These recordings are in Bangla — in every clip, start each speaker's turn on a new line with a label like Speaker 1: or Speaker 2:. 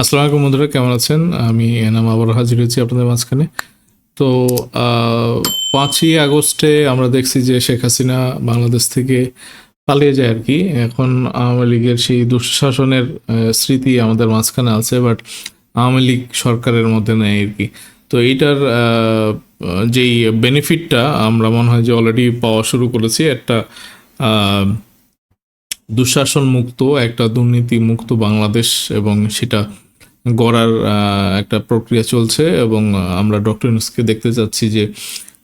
Speaker 1: আসসালামু আলাইকুম বন্ধুরা, কেমন আছেন? আমি এনাম আবার হাজির হয়েছি আপনাদের মাঝখানে। তো পাঁচই আগস্টে আমরা দেখছি যে শেখ হাসিনা বাংলাদেশ থেকে পালিয়ে যায় আর কি। এখন আওয়ামী লীগের সেই দুঃশাসনের স্মৃতি আমাদের মাঝখানে আছে, বাট আওয়ামী লীগ সরকারের মধ্যে নেই আর কি। তো এইটার যেই বেনিফিটটা আমরা মনে হয় যে অলরেডি পাওয়া শুরু করেছি, একটা দুঃশাসন মুক্ত একটা দুর্নীতি মুক্ত বাংলাদেশ এবং সেটা গড়ার একটা প্রক্রিয়া চলছে এবং আমরা ডক্টর ইউনুসকে দেখতে চাচ্ছি যে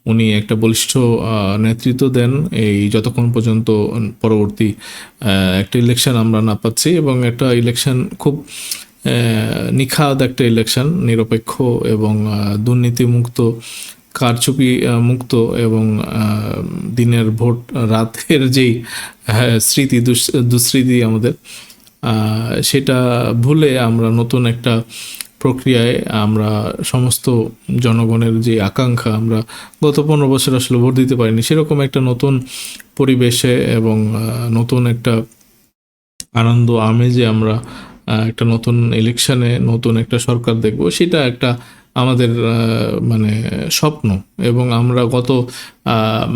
Speaker 1: উনি একটা বলিষ্ঠ নেতৃত্ব দেন এই যতক্ষণ পর্যন্ত পরবর্তী একটা ইলেকশন আমরা না পাচ্ছি এবং একটা ইলেকশন খুব নিখাদ একটা ইলেকশন নিরপেক্ষ এবং দুর্নীতিমুক্ত, কারচুপি মুক্ত এবং দিনের ভোট, রাতের যেই স্মৃতি, দুস- দুঃস্মৃতি আমাদের সেটা ভুলে আমরা নতুন একটা প্রক্রিয়ায় আমরা সমস্ত জনগণের যে আকাঙ্ক্ষা আমরা গত পনেরো বছর আসলে ভোট দিতে পারিনি, সেরকম একটা নতুন পরিবেশে এবং নতুন একটা আনন্দ আমেজে আমরা একটা নতুন ইলেকশনে নতুন একটা সরকার দেখব, সেটা একটা আমাদের মানে স্বপ্ন। এবং আমরা গত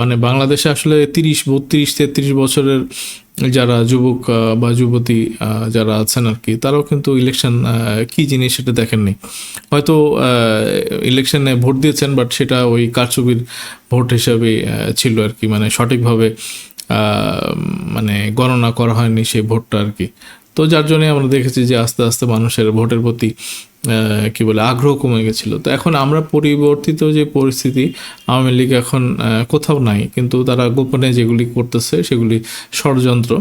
Speaker 1: মানে বাংলাদেশে আসলে তিরিশ, বত্রিশ, তেত্রিশ বছরের যারা যুবক বা যুবতী যারা আছেন আর কি তারাও কিন্তু ইলেকশন কি জিনিস সেটা দেখেননি। হয়তো ইলেকশনে ভোট দিয়েছেন বাট সেটা ওই কারচুপির ভোট হিসাবে ছিল আর কি মানে সঠিকভাবে মানে গণনা করা হয়নি সেই ভোটটা আর কি তো যার জন্য আমরা দেখেছি যে আস্তে আস্তে মানুষের ভোটের প্রতি কি বলে, আগ্রহ কমে গেছিল। তো এখন আমরা পরিবর্তিত যে পরিস্থিতি, আওয়ামী লীগ এখন কোথাও নাই, কিন্তু তারা গোপনে যেগুলি করতেছে সেগুলি ষড়যন্ত্র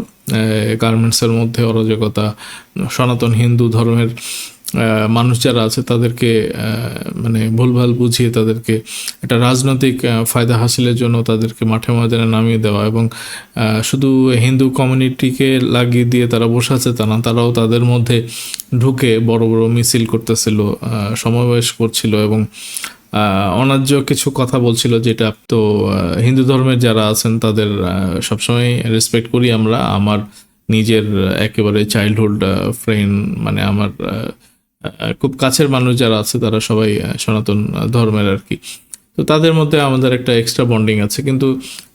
Speaker 1: গার্মেন্টসের মধ্যে অরাজকতা, সনাতন হিন্দু ধর্মের মানুষ যারা আছে তাদেরকে মানে ভুলভাল বুঝিয়ে তাদেরকে একটা রাজনৈতিক ফায়দা হাসিলের জন্য তাদেরকে মাঠে ময়দানে নামিয়ে দেওয়া এবং শুধু হিন্দু কমিউনিটিকে লাগিয়ে দিয়ে তারা বসে আছে তা না, তারাও তাদের মধ্যে ঢুকে বড় বড় মিছিল করতেছিল সমাবেশ করছিল এবং অন্যায্য কিছু কথা বলছিল যেটা তো হিন্দু ধর্মের যারা আছেন তাদের সবসময় রেসপেক্ট করি আমরা। আমার নিজের একেবারে চাইল্ডহুড ফ্রেন্ড মানে আমার খুব কাছের মানুষ যারা আছে, তারা সবাই সনাতন ধর্মের আর কি। তো তাদের মধ্যে আমাদের একটা এক্সট্রা বন্ডিং আছে। কিন্তু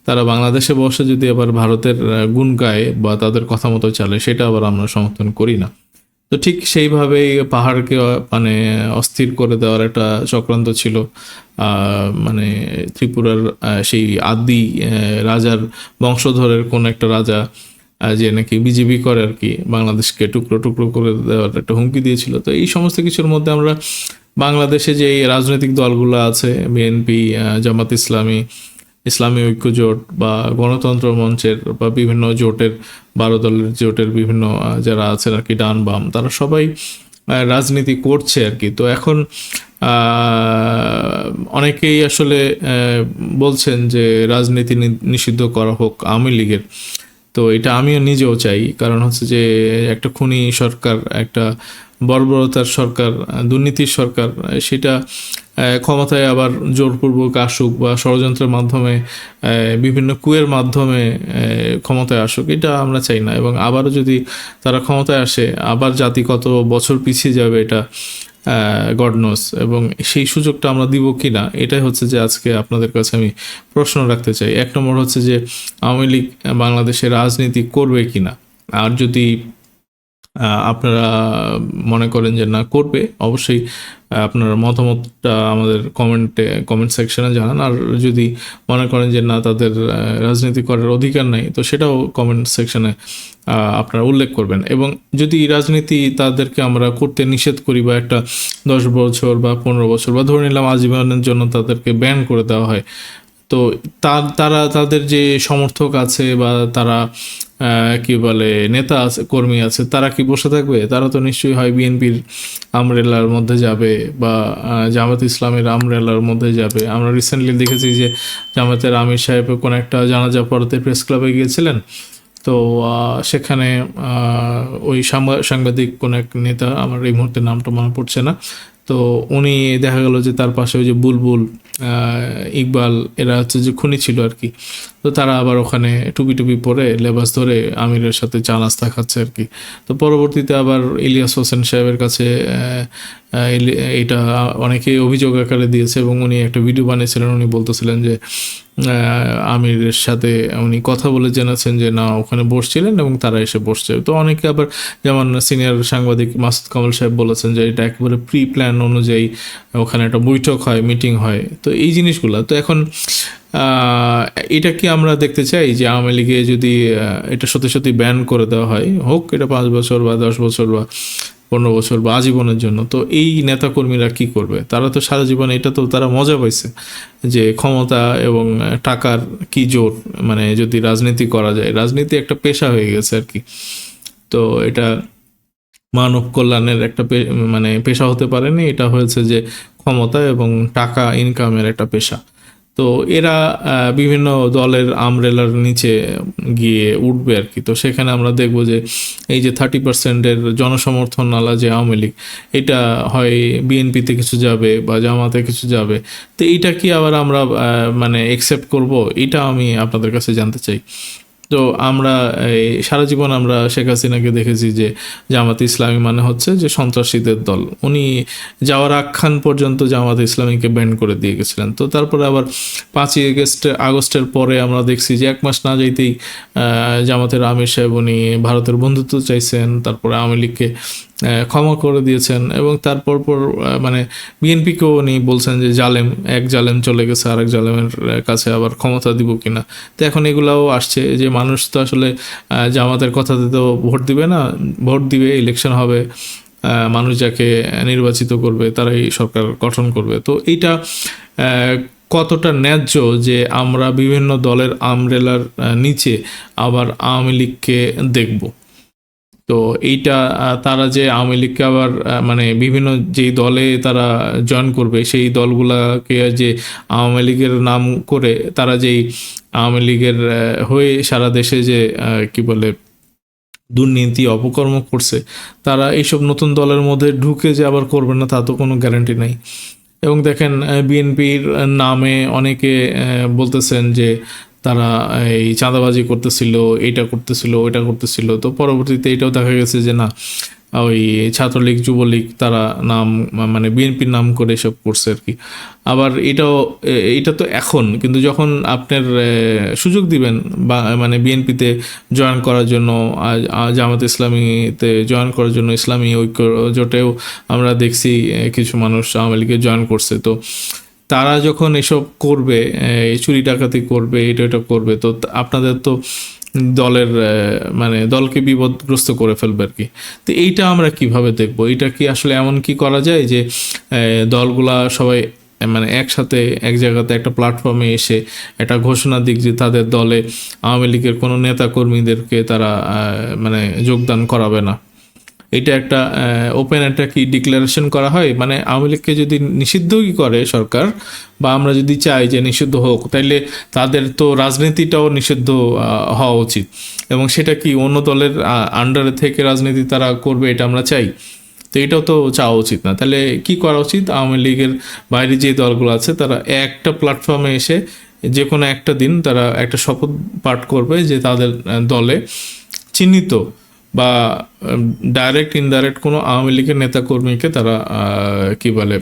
Speaker 1: তারা বাংলাদেশে বসে যদি আবার ভারতের গুণ গায় বা তাদের কথা মতো চলে, সেটা আবার আমরা সমর্থন করি না। তো ঠিক সেইভাবেই পাহাড়কে মানে অস্থির করে দেওয়ার একটা চক্রান্ত ছিল। মানে ত্রিপুরার সেই আদি রাজার বংশধরের কোন একটা রাজা যে নাকি বিজেপি করে আর কি, বাংলাদেশকে টুকরো টুকরো করে দেওয়ার একটা হুমকি দিয়েছিল। তো এই সমস্ত কিছুর মধ্যে আমরা বাংলাদেশে যে রাজনৈতিক দলগুলো আছে, বিএনপি জামাত ইসলামী ইসলামী ঐক্য জোট বা গণতন্ত্র মঞ্চের বা বিভিন্ন জোটের, বারো দলের জোটের বিভিন্ন যারা আছেন আর কি ডান বাম, তারা সবাই রাজনীতি করছে আর কি। তো এখন অনেকেই আসলে বলছেন যে রাজনীতি নিষিদ্ধ করা হোক আওয়ামী লীগের। তো এটা আমিও নিজেও চাই। কারণ হচ্ছে যে, একটা খুনি সরকার, একটা বর্বরতার সরকার, দুর্নীতির সরকার, সেটা ক্ষমতায় আবার জোরপূর্বক আসুক বা ষড়যন্ত্রের মাধ্যমে বিভিন্ন কুয়ের মাধ্যমে ক্ষমতায় আসুক, এটা আমরা চাই না। এবং আবারও যদি তারা ক্ষমতায় আসে, আবার জাতি কত বছর পিছিয়ে যাবে এটা গডনোস এবং সেই সুযোগটা আমরা দিব কি না এটাই হচ্ছে যে আজকে আপনাদের কাছে আমি প্রশ্ন রাখতে চাই। এক নম্বর হচ্ছে যে আওয়ামী লীগ বাংলাদেশে রাজনীতি করবে কি না আর যদি আপনারা মনে করেন যে না করবে, অবশ্যই আপনার মতামতটা আমাদের কমেন্টে কমেন্ট সেকশনে জানান। আর যদি মনে করেন যে না, তাদের রাজনীতি করার অধিকার নাই, তো সেটাও কমেন্ট সেকশনে আপনারা উল্লেখ করবেন। এবং যদি রাজনীতি তাদেরকে আমরা করতে নিষেধ করি বা একটা দশ বছর বা পনেরো বছর বা ধরে নিলাম আজীবনের জন্য তাদেরকে ব্যান করে দেওয়া হয়, তো তার, তাদের যে সমর্থক আছে বা তারা কি বলে, নেতা আছে, কর্মী আছে, তারা কি বসে থাকবে? তারা তো নিশ্চয়ই হয় বিএনপির আমরেলার মধ্যে যাবে বা জামাত ইসলামের আমরেলার মধ্যে যাবে। আমরা রিসেন্টলি দেখেছি যে জামাতের আমির সাহেব কোন একটা জানাজা পড়াতে প্রেস ক্লাবে গিয়েছিলেন। তো সেখানে ওই সাংবা- সাংবাদিক কোন এক নেতা, আমার এই মুহূর্তে নামটা মনে পড়ছে না, তো উনি দেখা গেল যে তার পাশে ওই যে বুলবুল ইকবাল, এরা হচ্ছে যে খুনি ছিল আর কি। তো তারা আবার ওখানে টুপি টুপি পরে লেবাস ধরে আমিরের সাথে চা নাস্তা খাচ্ছে আর কি। তো পরবর্তীতে আবার ইলিয়াস হোসেন সাহেবের কাছে এটা অনেকে অভিযোগ আকারে দিয়েছে এবং উনি একটা ভিডিও বানিয়েছিলেন, উনি বলতেছিলেন যে আমিরের সাথে উনি কথা বলে জেনেছেন যে, না, ওখানে বসছিলেন এবং তারা এসে বসছে। তো অনেকে আবার যেমন সিনিয়র সাংবাদিক মাসুদ কামাল সাহেব বলেছেন যে, এটা একেবারে প্রি প্ল্যান অনুযায়ী ওখানে একটা বৈঠক হয় মিটিং হয়। তো এই জিনিসগুলো, তো এখন এটা কি আমরা দেখতে চাই যে আওয়ামী লীগে যদি এটা সত্যি সত্যি ব্যান করে দেওয়া হয়? হোক, এটা পাঁচ বছর বা দশ বছর বা পনেরো বছর বা আজীবনের জন্য। তো এই নেতাকর্মীরা কি করবে? তারা তো সারা জীবন এটা তো তারা মজা পাইছে যে ক্ষমতা এবং টাকার কি জোর মানে যদি রাজনীতি করা যায়। রাজনীতি একটা পেশা হয়ে গেছে আর কি। তো এটা মানব কল্যাণের একটা মানে পেশা হতে পারেনি। এটা হয়েছে যে ক্ষমতা এবং টাকা ইনকামের একটা পেশা। তো এরা বিভিন্ন দলের আমরেলার নিচে গিয়ে উঠবে আর কি। তো সেখানে আমরা দেখব যে এই যে থার্টি পার্সেন্টের জনসমর্থন আলা যে আওয়ামী লীগ, এটা হয় বিএনপিতে কিছু যাবে বা জামাতে কিছু যাবে। তো এইটা কি আবার আমরা মানে একসেপ্ট করব? এটা আমি আপনাদের কাছে জানতে চাই। তো আমরা এই সারা জীবন আমরা শেখ হাসিনাকে দেখেছি যে জামাত ইসলামী মানে হচ্ছে যে সন্ত্রাসীদের দল। উনি যাওয়ার আখ্যান পর্যন্ত জামাত ইসলামীকে ব্যান্ড করে দিয়ে গেছিলেন। তো তারপরে আবার পাঁচই আগস্ট, আগস্টের পরে আমরা দেখছি যে এক মাস না যাইতেই জামাতের আমির সাহেব উনি ভারতের বন্ধুত্ব চাইছেন। তারপরে আওয়ামী লীগকে ক্ষমা করে দিয়েছেন এবং তারপর পর মানে বিএনপিকেও উনি বলছেন যে জালেম, এক জালেম চলে গেছে, আরেক জালেমের কাছে আবার ক্ষমতা দিব কিনা। তো এখন এগুলাও আসছে যে মানুষ তো আসলে জামাতের কথাতে তো ভোট দিবে না, ভোট দিবে ইলেকশন হবে মানুষ যাকে নির্বাচিত করবে তারাই সরকার গঠন করবে। তো এইটা কতটা ন্যায্য যে আমরা বিভিন্ন দলের আমরেলার নিচে আবার আওয়ামী লীগকে দেখব? তো এইটা তারা যে আওয়ামী লীগকে আবার মানে বিভিন্ন যেই দলে তারা জয়েন করবে, সেই দলগুলাকে যে আওয়ামী লীগের নাম করে তারা যেই আওয়ামী লীগের হয়ে সারা দেশে যে কি বলে, দুর্নীতি, অপকর্ম করছে, তারা এইসব নতুন দলের মধ্যে ঢুকে যে আবার করবে না, তা তো কোনো গ্যারান্টি নাই। এবং দেখেন বিএনপির নামে অনেকে বলতেছেন যে তারা এই চাঁদাবাজি করতেছিল এটা করতেছিল, ওইটা করতেছিল। তো পরবর্তীতে এটাও দেখা গেছে যে না, ওই ছাত্রলীগ, যুবলীগ তারা নাম মানে বিএনপির নাম করে এসব করছে আর কি। আবার এটাও, এটা তো এখন, কিন্তু যখন আপনার সুযোগ দিবেন বা মানে বিএনপিতে জয়েন করার জন্য জামাত ইসলামীতে জয়েন করার জন্য ইসলামী ঐক্য জোটেও আমরা দেখছি কিছু মানুষ আওয়ামী লীগে জয়েন করছে। তো তারা যখন এসব করবে চুরি ডাকাতি করবে, এটা এটা করবে, তো আপনাদের তো দলের মানে দলকে বিপদগ্রস্ত করে ফেলবে আর কি। তো এইটা আমরা কীভাবে দেখব? এটা কি আসলে এমন কি করা যায় যে দলগুলা সবাই মানে একসাথে, এক জায়গাতে একটা প্ল্যাটফর্মে এসে একটা ঘোষণা দিক যে তাদের দলে আওয়ামী লীগের কোনো নেতা কর্মীদেরকে তারা মানে যোগদান করাবে না? এটা একটা ওপেন একটা কি ডিক্লারেশন করা হয়? মানে আওয়ামী লীগকে যদি নিষিদ্ধই করে সরকার, বা আমরা যদি চাই যে নিষিদ্ধ হোক, তাইলে তাদের তো রাজনীতিটাও নিষিদ্ধ হওয়া উচিত। এবং সেটা কি অন্য দলের আন্ডারে থেকে রাজনীতি তারা করবে এটা আমরা চাই? তো এটাও তো চাওয়া উচিত না। তাহলে কি করা উচিত? আওয়ামী লীগের বাইরে যে দলগুলো আছে, তারা একটা প্ল্যাটফর্মে এসে যে কোনো একটা দিন তারা একটা শপথ পাঠ করবে যে তাদের দলে চিহ্নিত বা ডাইরেক্ট ইনডাইরেক্ট কোনো আওয়ামী লীগের নেতাকর্মীকে তারা কি বলে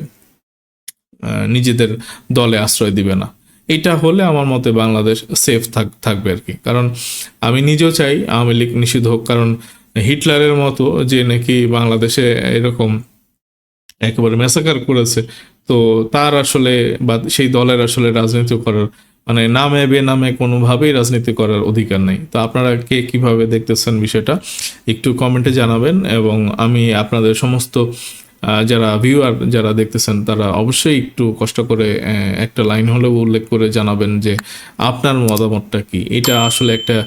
Speaker 1: নিজেদের দলে আশ্রয় দিবে না। এটা হলে আমার মতে বাংলাদেশ সেফ থাক, থাকবে আর কি। কারণ আমি নিজেও চাই আওয়ামী লীগ নিষিদ্ধ হোক। কারণ হিটলারের মতো যে নাকি বাংলাদেশে এরকম একেবারে মেসাকার করেছে, তো তার আসলে বা সেই দলের আসলে রাজনীতি করার মানে নামে, বেনামে কোনোভাবেই রাজনীতি করার অধিকার নেই। তো আপনারা কে কীভাবে দেখতেছেন বিষয়টা একটু কমেন্টে জানাবেন এবং আমি আপনাদের সমস্ত যারা ভিউয়ার যারা দেখতেছেন তারা অবশ্যই একটু কষ্ট করে একটা লাইন হলেও উল্লেখ করে জানাবেন যে আপনার মতামতটা কি? এটা আসলে একটা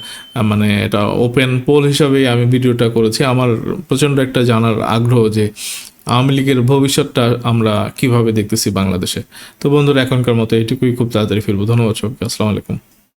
Speaker 1: মানে এটা ওপেন পোল হিসাবেই আমি ভিডিওটা করেছি। আমার প্রচণ্ড একটা জানার আগ্রহ যে আওয়ামী লীগের ভবিষ্যৎটা আমরা কীভাবে দেখতেছি বাংলাদেশে? তো বন্ধুরা, এখনকার মতো এটুকুই খুব তাড়াতাড়ি ফিরবো। ধন্যবাদ সবাইকে। আসসালামু আলাইকুম।